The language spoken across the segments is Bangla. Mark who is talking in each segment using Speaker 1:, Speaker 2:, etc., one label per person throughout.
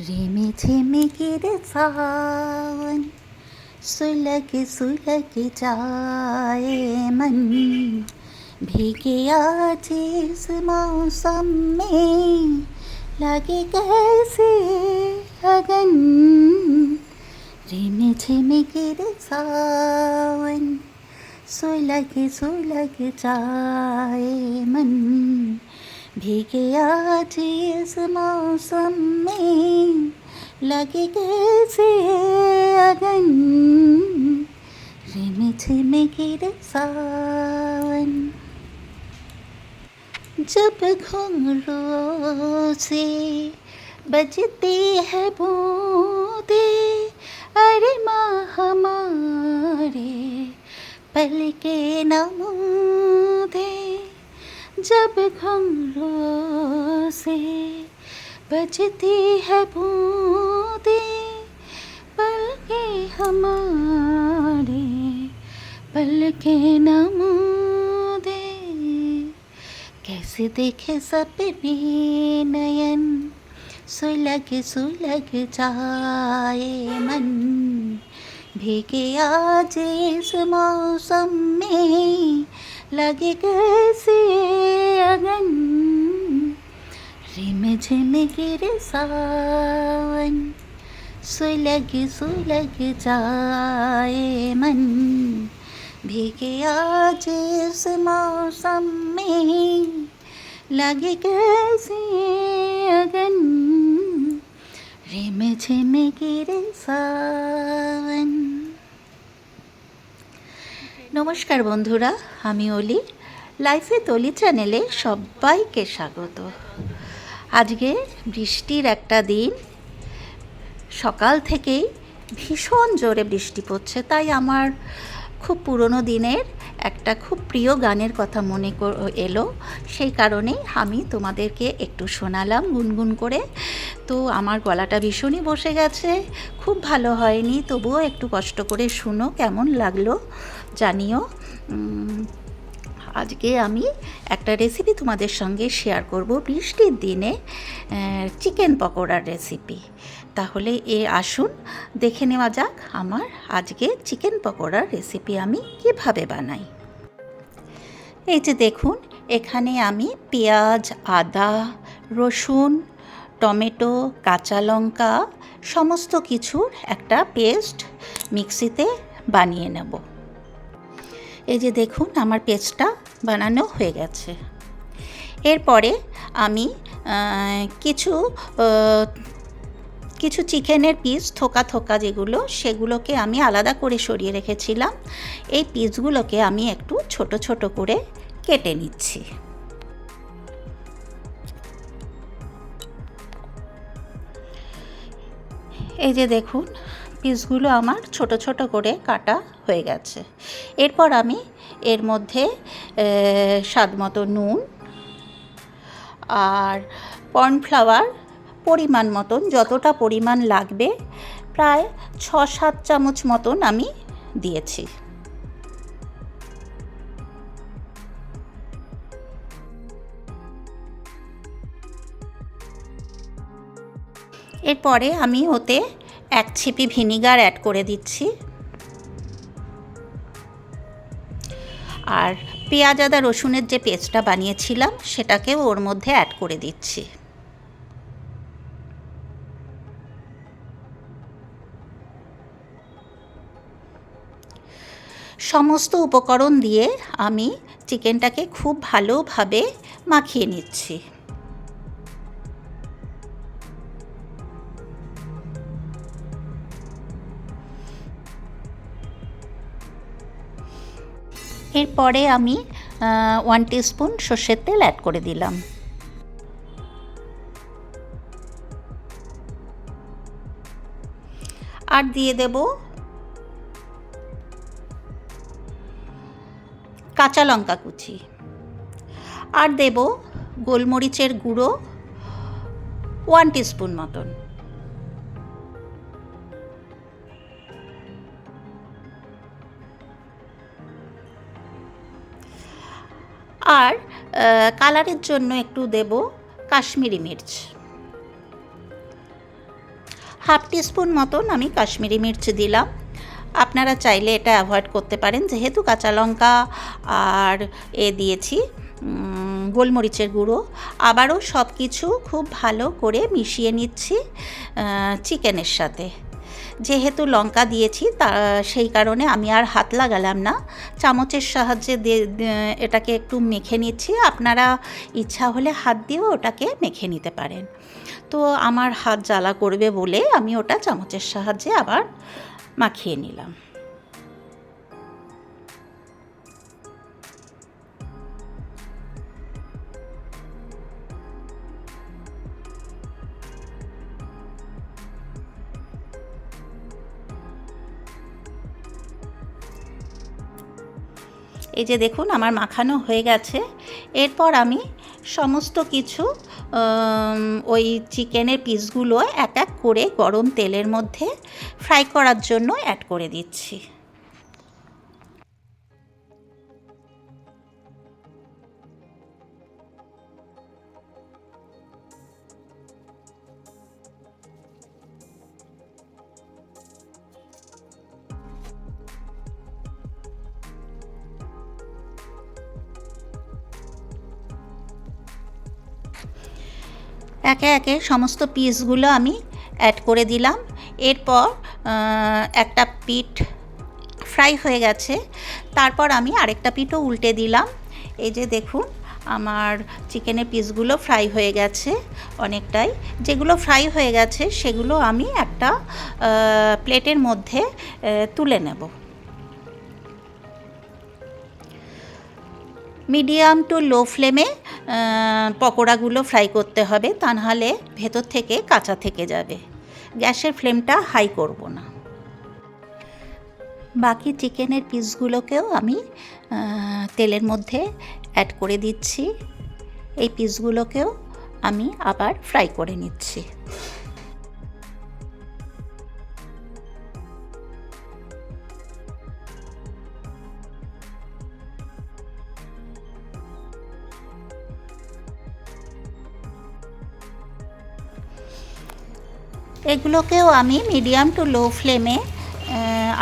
Speaker 1: रिमी झिमी गिरे सावन, सुलग सुलग जाए मन। भीगे आज इस मौसम में लगे कैसे अगन रिमी झिमी गिरे सावन, सुलग सुलग जाए मन। भीगे आज इस मौसम में लगे कैसे अगन। रिम झिम गिर सावन। जब घुंघरू से बजती है बूंदे, अरे माँ हमारे पल के नमूदे जब घुंघरू से बजती है बूंदे, पल के हमारे, पल के नमूदे। कैसे देखे सपने नयन, सुलग सुलग जाए मन। भीगे आज इस मौसम में लगे कैसे अगन रिम झिम गिर सावन सुलग सुलग जाए मन भीगे आज इस मौसम में लगे कैसे अगन रिम झिम गिर सावन নমস্কার বন্ধুরা, আমি অলি। লাইফে তলি চ্যানেলে সবাইকে স্বাগত। আজকে বৃষ্টির একটা দিন। সকাল থেকেই ভীষণ জোরে বৃষ্টি পড়ছে, তাই আমার খুব পুরনো দিনের একটা খুব প্রিয় গানের কথা মনে এলো। সেই কারণেই আমি তোমাদেরকে একটু শোনালাম গুনগুন করে। তো আমার গলাটা ভীষণই বসে গেছে, খুব ভালো হয়নি, তবুও একটু কষ্ট করে শুনো, কেমন লাগল। জানিও আজকে আমি একটা রেসিপি তোমাদের সঙ্গে শেয়ার করব বৃষ্টির দিনে চিকেন পকোড়ার রেসিপি তাহলে এ আসুন, দেখে নেওয়া যাক আমার আজকে চিকেন পকোড়ার রেসিপি আমি কীভাবে বানাই। এই যে দেখুন, এখানে আমি পেঁয়াজ, আদা, রসুন, টমেটো, কাঁচা লঙ্কা, সমস্ত কিছুর একটা পেস্ট মিক্সিতে বানিয়ে নেব। এই যে দেখুন, আমার পেস্টটা বানানো হয়ে গেছে। এরপরে আমি কিছু কিছু চিকেনের পিস থোকা থোকা যেগুলো, সেগুলোকে আমি আলাদা করে সরিয়ে রেখেছিলাম। এই পিসগুলোকে আমি একটু ছোট ছোট করে কেটে নিচ্ছি। এই যে দেখুন পিসগুলো আমার ছোট ছোট করে কাটা হয়ে গেছে। এরপর আমি এর মধ্যে স্বাদ মতো নুন আর কর্নফ্লাওয়ার পরিমাণ মতন, যতটা পরিমাণ লাগবে, প্রায় ছ সাত চামচ মতন আমি দিয়েছি। এরপরে আমি ওতে এক ছিপি ভিনিগার অ্যাড করে দিচ্ছি। আর পেঁয়াজ, আদা, রসুনের যে পেস্টটা বানিয়েছিলাম সেটাকেও ওর মধ্যে অ্যাড করে দিচ্ছি। সমস্ত উপকরণ দিয়ে আমি চিকেনটাকে খুব ভালোভাবে মাখিয়ে নিচ্ছি। এরপরে আমি ওয়ান টিস্পুন সর্ষের তেল অ্যাড করে দিলাম। আর দিয়ে দেব কাঁচা লঙ্কা কুচি। আর দেব গোলমরিচের গুঁড়ো ওয়ান টিস্পুন মতন। আর কালারের জন্য একটু দেব কাশ্মীরি মির্চ। হাফ টিস্পুন মতন আমি কাশ্মীরি মির্চ দিলাম। আপনারা চাইলে এটা অ্যাভয়েড করতে পারেন। যেহেতু কাঁচা লঙ্কা আর এ দিয়েছি গোলমরিচের গুঁড়ো, আবারও সব কিছু খুব ভালো করে মিশিয়ে নিচ্ছি চিকেনের সাথে। যেহেতু লঙ্কা দিয়েছি, তা, সেই কারণে আমি আর হাত লাগালাম না। চামচের সাহায্যে এটাকে একটু মেখে নিচ্ছি। আপনারা ইচ্ছা হলে হাত দিয়েও ওটাকে মেখে নিতে পারেন। তো আমার হাত জ্বালা করবে বলে আমি ওটা চামচের সাহায্যে আবার মাখিয়ে নিলাম। এই যে দেখুন, আমার মাখানো হয়ে গেছে। এরপর আমি সমস্ত কিছু ওই চিকেনের পিসগুলো এক এক করে গরম তেলের মধ্যে ফ্রাই করার জন্য অ্যাড করে দিচ্ছি। একে একে সমস্ত পিসগুলো আমি অ্যাড করে দিলাম। এরপর একটা পিঠ ফ্রাই হয়ে গেছে। তারপর আমি আরেকটা পিঠও উল্টে দিলাম। এই যে দেখুন, আমার চিকেনের পিসগুলো ফ্রাই হয়ে গেছে অনেকটাই। যেগুলো ফ্রাই হয়ে গেছে, সেগুলো আমি একটা প্লেটের মধ্যে তুলে নেব। মিডিয়াম টু লো ফ্লেমে পকোড়াগুলো ফ্রাই করতে হবে, তা নাহলে ভেতর থেকে কাঁচা থেকে যাবে। গ্যাসের ফ্লেমটা হাই করব না। বাকি চিকেনের পিসগুলোকেও আমি তেলের মধ্যে অ্যাড করে দিচ্ছি। এই পিসগুলোকেও আমি আবার ফ্রাই করে নিচ্ছি। এগুলোকেও আমি মিডিয়াম টু লো ফ্লেমে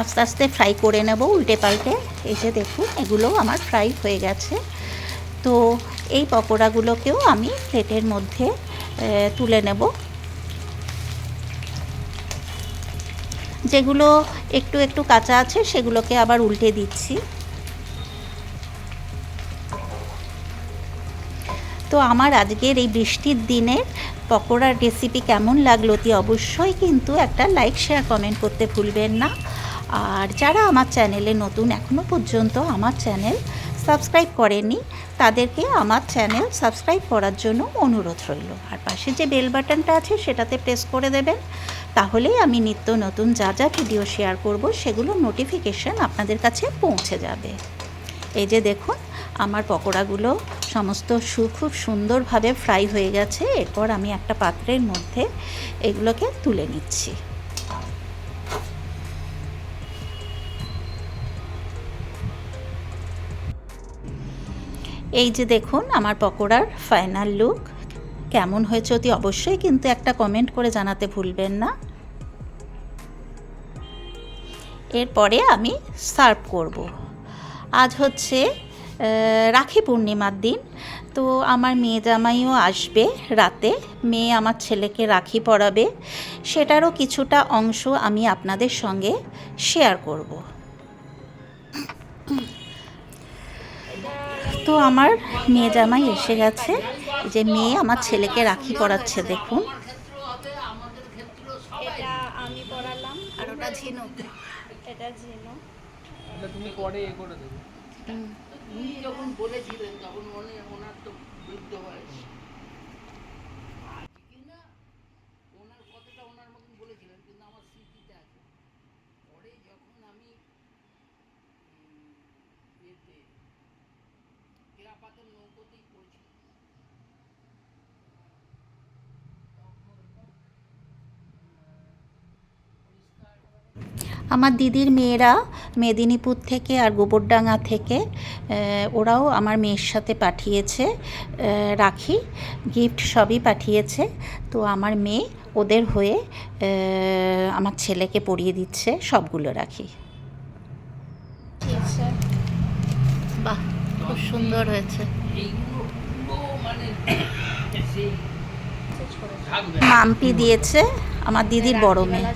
Speaker 1: আস্তে আস্তে ফ্রাই করে নেব উল্টে পাল্টে। এই যে দেখুন এগুলো আমার ফ্রাই হয়ে গেছে। তো এই পকোড়াগুলোকেও আমি প্লেটের মধ্যে তুলে নেব। যেগুলো একটু একটু কাঁচা আছে, সেগুলোকে আবার উল্টে দিচ্ছি। তো আমার আজকের এই বৃষ্টির দিনের পকোড়ার রেসিপি কেমন লাগল অতি অবশ্যই কিন্তু একটা লাইক শেয়ার কমেন্ট করতে ভুলবেন না। আর যারা আমার চ্যানেলে নতুন এখনও পর্যন্ত আমার চ্যানেল সাবস্ক্রাইব করেনি তাদেরকে আমার চ্যানেল সাবস্ক্রাইব করার জন্য অনুরোধ রইল। আর পাশে যে বেল বাটনটা আছে সেটাতে প্রেস করে দেবেন। তাহলেই আমি নিত্য নতুন যা যা ভিডিও শেয়ার করব সেগুলো নোটিফিকেশন আপনাদের কাছে পৌঁছে যাবে। এই যে দেখুন আমার পকোড়াগুলো সমস্ত সু, খুব সুন্দরভাবে ফ্রাই হয়ে গেছে। এরপর আমি একটা পাত্রের মধ্যে এগুলোকে তুলে নিচ্ছি। এই যে দেখুন আমার পকোড়ার ফাইনাল লুক। কেমন হয়েছে অতি অবশ্যই কিন্তু একটা কমেন্ট করে জানাতে ভুলবেন না। এরপরে আমি সার্ভ করব। আজ হচ্ছে রাখি পূর্ণিমার দিন। তো আমার মেয়ে জামাইও আসবে রাতে। মেয়ে আমার ছেলেকে রাখি পরাবে। সেটারও কিছুটা অংশ আমি আপনাদের সঙ্গে শেয়ার করব। তো আমার মেয়ে জামাই এসে গেছে। যে মেয়ে আমার ছেলেকে রাখি পরাচ্ছে দেখুন।
Speaker 2: এটা আমি পড়ালাম
Speaker 1: আর ওটা ঝিনুক।
Speaker 2: এটা ঝিনু
Speaker 3: এটা তুমি পরে এ করে দেবে।
Speaker 4: উনি যখন বলেছিলেন, তখন মনে, ওনার তো বৃদ্ধ বয়স। আজকে না, ওনার কথাটা ওনার মতন বলেছিলেন, কিন্তু আমার স্মৃতিতে আছে। পরে যখন আমি এতে কেরাপাতের নৌকোতেই পড়েছি
Speaker 1: আমার দিদির মেয়েরা মেদিনীপুর থেকে আর গোবরডাঙ্গা থেকে ওরাও আমার মেয়ের সাথে পাঠিয়েছে রাখি গিফট সবই পাঠিয়েছে। তো আমার মেয়ে ওদের হয়ে আমার ছেলেকে পরিয়ে দিচ্ছে সবগুলো রাখি।
Speaker 2: ঠিক আছে
Speaker 1: বাহ খুব সুন্দর হয়েছে। মাম্পি দিয়েছে আমার দিদির বড় মেয়ে।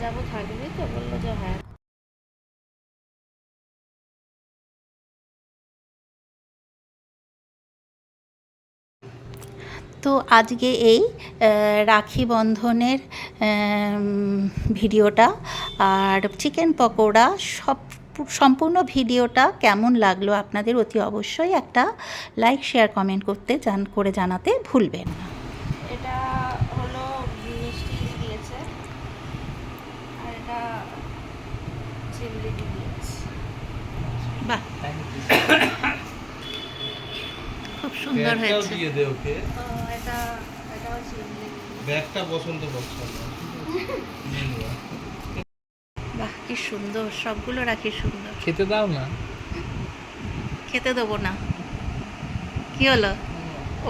Speaker 2: তো
Speaker 1: আজকে এই রাখি বন্ধনের ভিডিওটা আর চিকেন পকোড়া সব সম্পূর্ণ ভিডিওটা কেমন লাগল আপনাদের অতি অবশ্যই একটা লাইক শেয়ার কমেন্ট করতে জান করে জানাতে ভুলবেন না।
Speaker 2: এটা হলো মিষ্টি দিয়েছে আর এটা চিংড়ি দিয়েছে।
Speaker 1: বাহ। খুব সুন্দর হয়েছে।
Speaker 5: দিয়ে দে ওকে।
Speaker 2: তো এটা এটাও চিংড়ি
Speaker 5: ব্যাগটা বসন্ত বক্সার
Speaker 1: বাহ কি সুন্দর। সবগুলো রাখি সুন্দর।
Speaker 3: খেতে দাও না।
Speaker 1: খেতে দেবো না। কি হলো?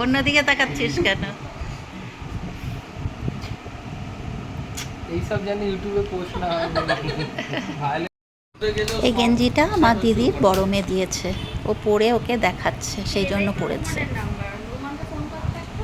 Speaker 1: অন্যদিকে তাকাচ্ছিস কেন?
Speaker 3: এইসব জানি ইউটিউবে পোস্ট না
Speaker 1: এই গেঞ্জিটা আমার দিদির বড় মেয়ে দিয়েছে। ও পরে ওকে দেখাচ্ছে সেই জন্য পড়েছে
Speaker 2: নাম্বার রুমানকে ফোন করতে একটা